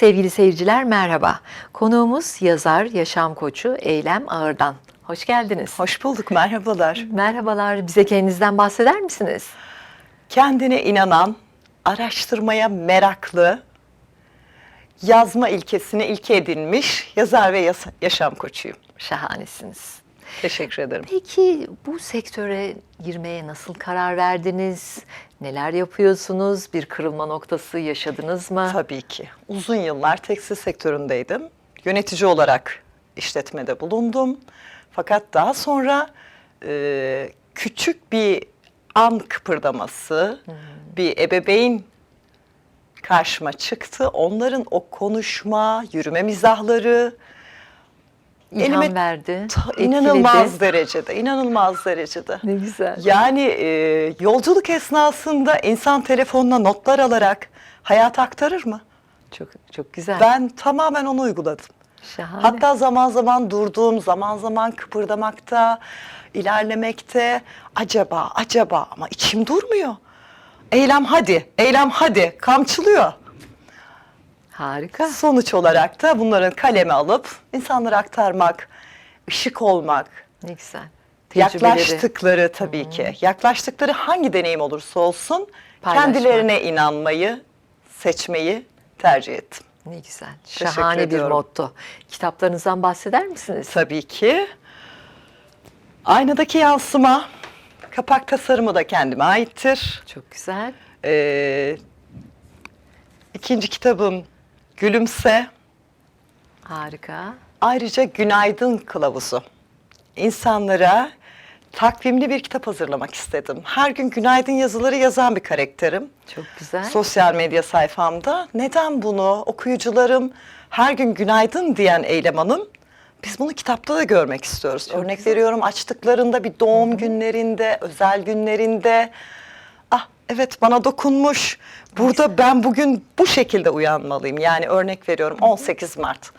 Sevgili seyirciler merhaba. Konuğumuz yazar, yaşam koçu Eylem Ağırdan. Hoş geldiniz. Hoş bulduk, merhabalar. Merhabalar. Bize kendinizden bahseder misiniz? Kendine inanan, araştırmaya meraklı, yazma ilkesini ilke edinmiş yazar ve yaşam koçuyum. Şahanesiniz. Teşekkür ederim. Peki bu sektöre girmeye nasıl karar verdiniz? Neler yapıyorsunuz? Bir kırılma noktası yaşadınız mı? Tabii ki. Uzun yıllar tekstil sektöründeydim. Yönetici olarak işletmede bulundum. Fakat daha sonra e, küçük bir an kıpırdaması, bir ebeveyn karşıma çıktı. Onların o konuşma, yürüme mizahları, İlham elime verdi. ta- etkiledi. inanılmaz derecede, inanılmaz derecede. Ne güzel. Yani e, yolculuk esnasında insan telefonuna notlar alarak hayat aktarır mı? Çok çok güzel. Ben tamamen onu uyguladım. Şahane. Hatta zaman zaman durduğum, zaman zaman kıpırdamakta, ilerlemekte. Acaba, acaba ama içim durmuyor. Eylem hadi, eylem hadi, kamçılıyor. Harika. Sonuç olarak da bunların kaleme alıp insanlara aktarmak, ışık olmak, Ne güzel. Tecrübeleri. Yaklaştıkları tabii ki. Yaklaştıkları hangi deneyim olursa olsun Paylaşmak. kendilerine inanmayı, seçmeyi tercih ettim. Ne güzel. Şahane bir motto. Kitaplarınızdan bahseder misiniz? Tabii ki. Aynadaki yansıma, kapak tasarımı da kendime aittir. Çok güzel. Ee, ikinci kitabım Gülümse. Harika. Ayrıca Günaydın Kılavuzu. İnsanlara takvimli bir kitap hazırlamak istedim. Her gün günaydın yazıları yazan bir karakterim. Çok güzel. Sosyal medya sayfamda. Neden bunu okuyucularım her gün günaydın diyen Eylem Hanım? Biz bunu kitapta da görmek istiyoruz. Örnek güzel. veriyorum açtıklarında bir doğum günlerinde, özel günlerinde. Evet bana dokunmuş. Burada ben bugün bu şekilde uyanmalıyım. Yani örnek veriyorum 18 Mart.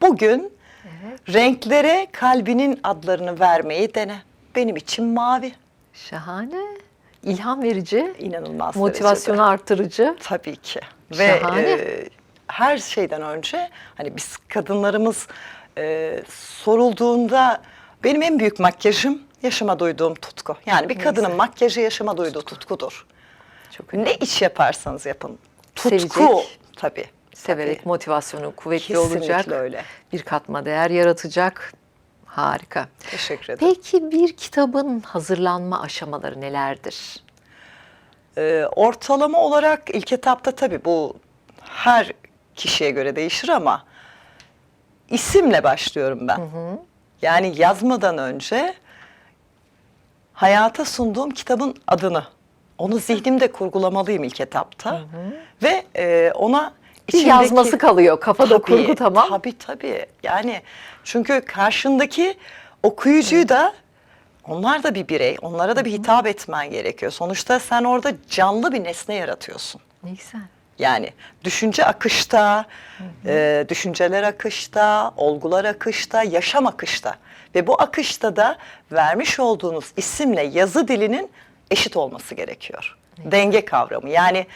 Bugün renklere kalbinin adlarını vermeyi dene. Benim için mavi. Şahane. İlham verici. İnanılmaz Motivasyonu derecede. arttırıcı. Tabii ki. Ve Şahane. e, her şeyden önce hani biz kadınlarımız e, sorulduğunda benim en büyük makyajım yaşama duyduğum tutku. Yani bir kadının makyajı yaşama duyduğu tutkudur. Çok önemli. Ne iş yaparsanız yapın. Tutku Sevecek. tabii. Severek tabii. motivasyonu kuvvetli Kesinlikle olacak. öyle. Bir katma değer yaratacak. Harika. Teşekkür ederim. Peki bir kitabın hazırlanma aşamaları nelerdir? Ee, ortalama olarak ilk etapta tabii bu her kişiye göre değişir ama isimle başlıyorum ben. Yani yazmadan önce hayata sunduğum kitabın adını, onu zihnimde kurgulamalıyım ilk etapta ve e, ona Bir içindeki- yazması kalıyor. Kafada Tabii, kurgu tamam. Tabii tabii. Yani çünkü karşındaki okuyucuyu da onlar da bir birey. Onlara da bir hitap etmen gerekiyor. Sonuçta sen orada canlı bir nesne yaratıyorsun. Ne güzel. Yani düşünce akışta, e, düşünceler akışta, olgular akışta, yaşam akışta. Ve bu akışta da vermiş olduğunuz isimle yazı dilinin eşit olması gerekiyor. Denge kavramı. Yani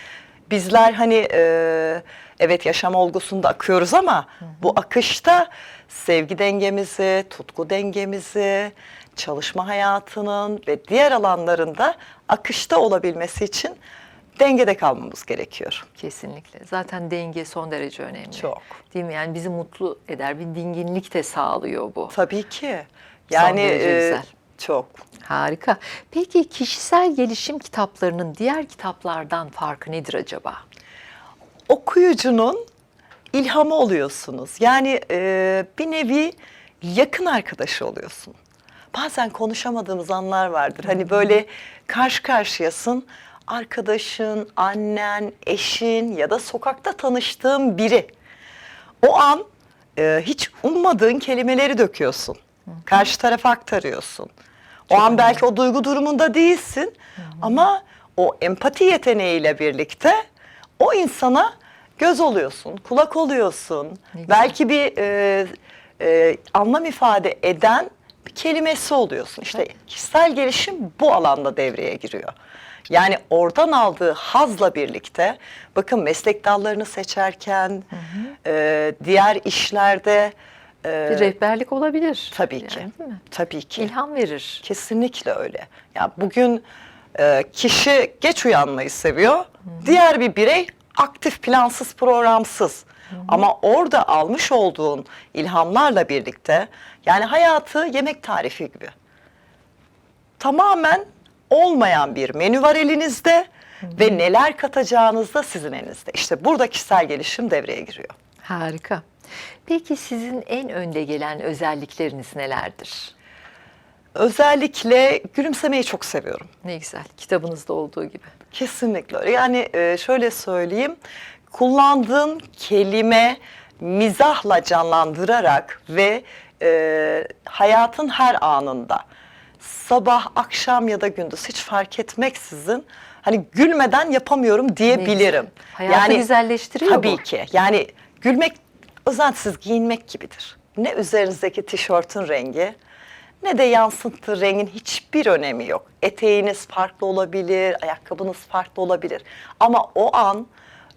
bizler hani e, evet yaşam olgusunda akıyoruz ama bu akışta sevgi dengemizi, tutku dengemizi, çalışma hayatının ve diğer alanlarında akışta olabilmesi için dengede kalmamız gerekiyor. Kesinlikle. Zaten denge son derece önemli. Çok. Değil mi? Yani bizi mutlu eder. Bir dinginlik de sağlıyor bu. Tabii ki. Yani derece e, güzel. Çok. Harika. Peki kişisel gelişim kitaplarının diğer kitaplardan farkı nedir acaba? Okuyucunun ilhamı oluyorsunuz. Yani e, bir nevi yakın arkadaşı oluyorsun. Bazen konuşamadığımız anlar vardır. Hani böyle karşı karşıyasın. Arkadaşın, annen, eşin ya da sokakta tanıştığın biri. O an e, hiç ummadığın kelimeleri döküyorsun. Karşı tarafa aktarıyorsun. O an belki o duygu durumunda değilsin ama o empati yeteneğiyle birlikte o insana göz oluyorsun, kulak oluyorsun. Belki bir e, e, anlam ifade eden bir kelimesi oluyorsun. İşte kişisel gelişim bu alanda devreye giriyor. Yani oradan aldığı hazla birlikte bakın meslek dallarını seçerken e, diğer işlerde Bir rehberlik olabilir. tabii ki. Yani, değil mi? Tabii ki. İlham verir. Kesinlikle öyle. Ya bugün e, kişi geç uyanmayı seviyor. Diğer bir birey aktif, plansız, programsız. Ama orada almış olduğun ilhamlarla birlikte yani hayatı yemek tarifi gibi. Tamamen olmayan bir menü var elinizde ve neler katacağınız da sizin elinizde. İşte burada kişisel gelişim devreye giriyor. Harika. Peki sizin en önde gelen özellikleriniz nelerdir? Özellikle gülümsemeyi çok seviyorum. Ne güzel. Kitabınızda olduğu gibi. Kesinlikle öyle. Yani e, şöyle söyleyeyim. Kullandığın kelime mizahla canlandırarak ve e, hayatın her anında sabah, akşam ya da gündüz hiç fark etmeksizin hani gülmeden yapamıyorum diyebilirim. Hayatı güzelleştiriyor tabii bu. ki. Yani gülmek özentisiz giyinmek gibidir. Ne üzerinizdeki tişörtün rengi ne de yansıttığı rengin hiçbir önemi yok. Eteğiniz farklı olabilir, ayakkabınız farklı olabilir. Ama o an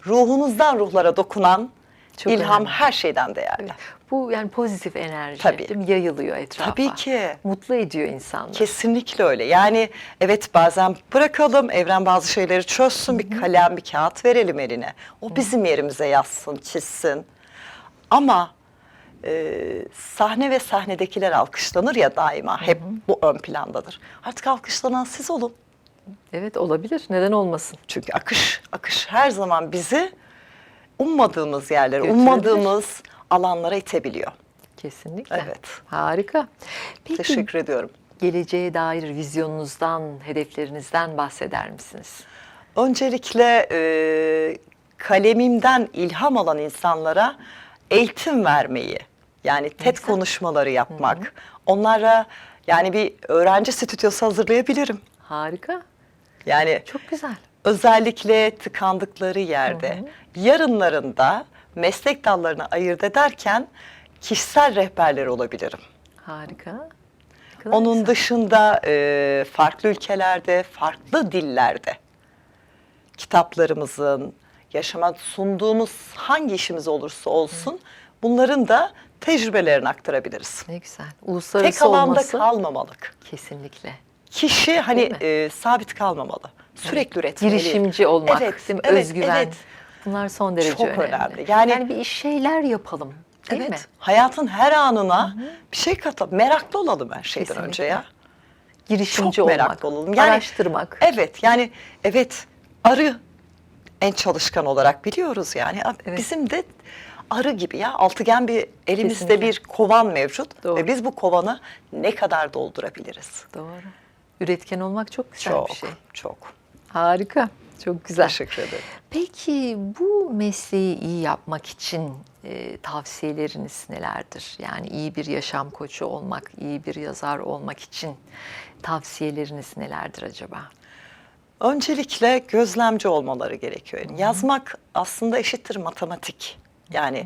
ruhunuzdan ruhlara dokunan Çok ilham önemli. her şeyden değerli. Bu yani pozitif enerji Tabii. değil mi? yayılıyor etrafa. Tabii ki. Mutlu ediyor insanları. Kesinlikle öyle. Yani evet bazen bırakalım, evren bazı şeyleri çözsün, bir kalem, bir kağıt verelim eline. O bizim yerimize yazsın, çizsin. Ama e, sahne ve sahnedekiler alkışlanır ya daima. Hep bu ön plandadır. Artık alkışlanan siz olun. Evet olabilir. Neden olmasın? Çünkü akış, akış her zaman bizi ummadığımız yerlere, Götürebilir. ummadığımız alanlara itebiliyor. Kesinlikle. Evet. Harika. Peki Teşekkür ediyorum. geleceğe dair vizyonunuzdan, hedeflerinizden bahseder misiniz? Öncelikle e, kalemimden ilham alan insanlara eğitim vermeyi, yani TED güzel. konuşmaları yapmak, onlara yani bir öğrenci stüdyosu hazırlayabilirim. Harika. Yani Çok güzel. özellikle tıkandıkları yerde, yarınlarında meslek dallarını ayırt ederken kişisel rehberler olabilirim. Harika. Kadar Onun güzel. dışında e, farklı ülkelerde, farklı dillerde kitaplarımızın, yaşama sunduğumuz hangi işimiz olursa olsun bunların da tecrübelerini aktarabiliriz. ne güzel. Uluslararası Tek alanda olması kalmamalık. kesinlikle. Kişi hani e, sabit kalmamalı. Sürekli üretmeli. Girişimci olmak, Evet, değil mi? evet, Özgüven. evet. Bunlar son derece Çok önemli. önemli. Yani- bir iş şeyler yapalım. Değil evet. mi? Hayatın her anına bir şey katalım. Meraklı olalım her şeyden Kesinlikle. önce ya. Girişimci Çok olmak, meraklı olalım. Yani- araştırmak. Evet yani evet arı en çalışkan olarak biliyoruz yani. Evet. Bizim de arı gibi ya altıgen bir elimizde Kesinlikle. bir kovan mevcut Doğru. ve biz bu kovanı ne kadar doldurabiliriz? Doğru. Üretken olmak çok güzel Çok bir şey. çok. Harika. Çok güzel. Teşekkür ederim. Peki bu mesleği iyi yapmak için e, tavsiyeleriniz nelerdir? Yani iyi bir yaşam koçu olmak, iyi bir yazar olmak için tavsiyeleriniz nelerdir acaba? Öncelikle gözlemci olmaları gerekiyor. Yani Yazmak aslında eşittir matematik. Yani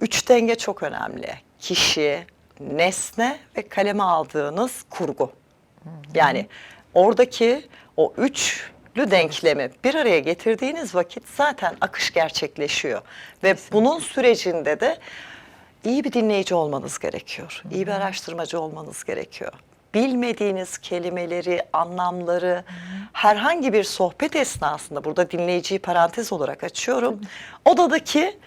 üç denge çok önemli. Kişi, nesne ve kaleme aldığınız kurgu. Yani oradaki o üçlü denklemi bir araya getirdiğiniz vakit zaten akış gerçekleşiyor. Ve bunun sürecinde de iyi bir dinleyici olmanız gerekiyor. İyi bir araştırmacı olmanız gerekiyor. Bilmediğiniz kelimeleri, anlamları herhangi bir sohbet esnasında burada dinleyiciyi parantez olarak açıyorum. Odadaki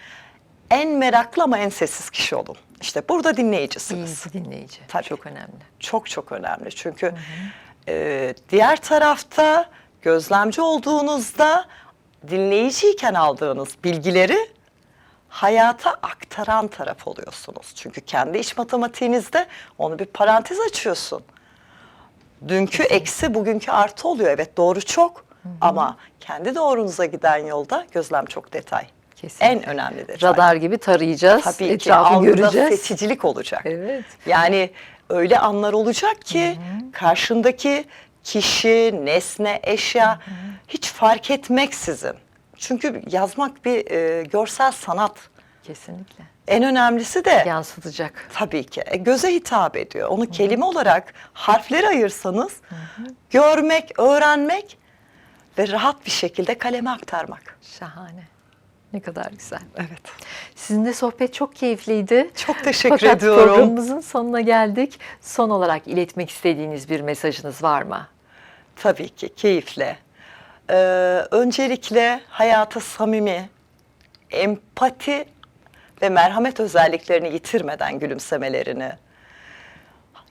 en meraklı ama en sessiz kişi olun. İşte burada İyi dinleyicisiniz. bir dinleyici. Tabii. Çok önemli. Çok çok önemli. Çünkü e, diğer tarafta gözlemci olduğunuzda dinleyiciyken aldığınız bilgileri hayata aktaran taraf oluyorsunuz. Çünkü kendi iş matematiğinizde onu bir parantez açıyorsun. Dünkü eksi bugünkü artı oluyor. Evet doğru çok ama kendi doğrunuza giden yolda gözlem çok detay. Kesinlikle. En önemli detay. Radar gibi tarayacağız, Tabii ki etrafı algıda göreceğiz. seçicilik olacak. Evet. Yani öyle anlar olacak ki karşındaki kişi, nesne, eşya hiç fark etmeksizin. Çünkü yazmak bir e, görsel sanat. Kesinlikle. En önemlisi de Yansıtacak. tabii ki e, göze hitap ediyor. Onu kelime olarak harfleri ayırsanız görmek, öğrenmek ve rahat bir şekilde kaleme aktarmak. Şahane. Ne kadar güzel. Evet. Sizinle sohbet çok keyifliydi. Çok teşekkür Fakat ediyorum. programımızın sonuna geldik. Son olarak iletmek istediğiniz bir mesajınız var mı? Tabii ki keyifle. Ee, öncelikle hayata samimi, empati ve merhamet özelliklerini yitirmeden gülümsemelerini,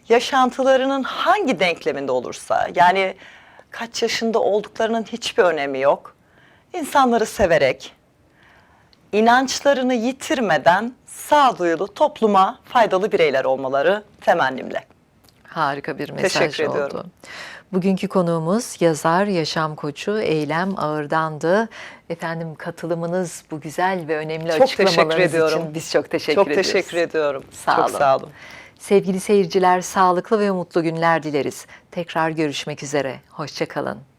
yaşantılarının hangi denkleminde olursa, yani kaç yaşında olduklarının hiçbir önemi yok. İnsanları severek, inançlarını yitirmeden sağduyulu, topluma faydalı bireyler olmaları temennimle. Harika bir mesaj Teşekkür oldu. ediyorum. Bugünkü konuğumuz yazar, yaşam koçu Eylem Ağırdan'dı. Efendim katılımınız bu güzel ve önemli Çok teşekkür ediyorum. için biz çok teşekkür Çok ediyoruz. teşekkür ediyorum. Sağ Çok olun. sağ olun. Sevgili seyirciler sağlıklı ve mutlu günler dileriz. Tekrar görüşmek üzere. Hoşçakalın.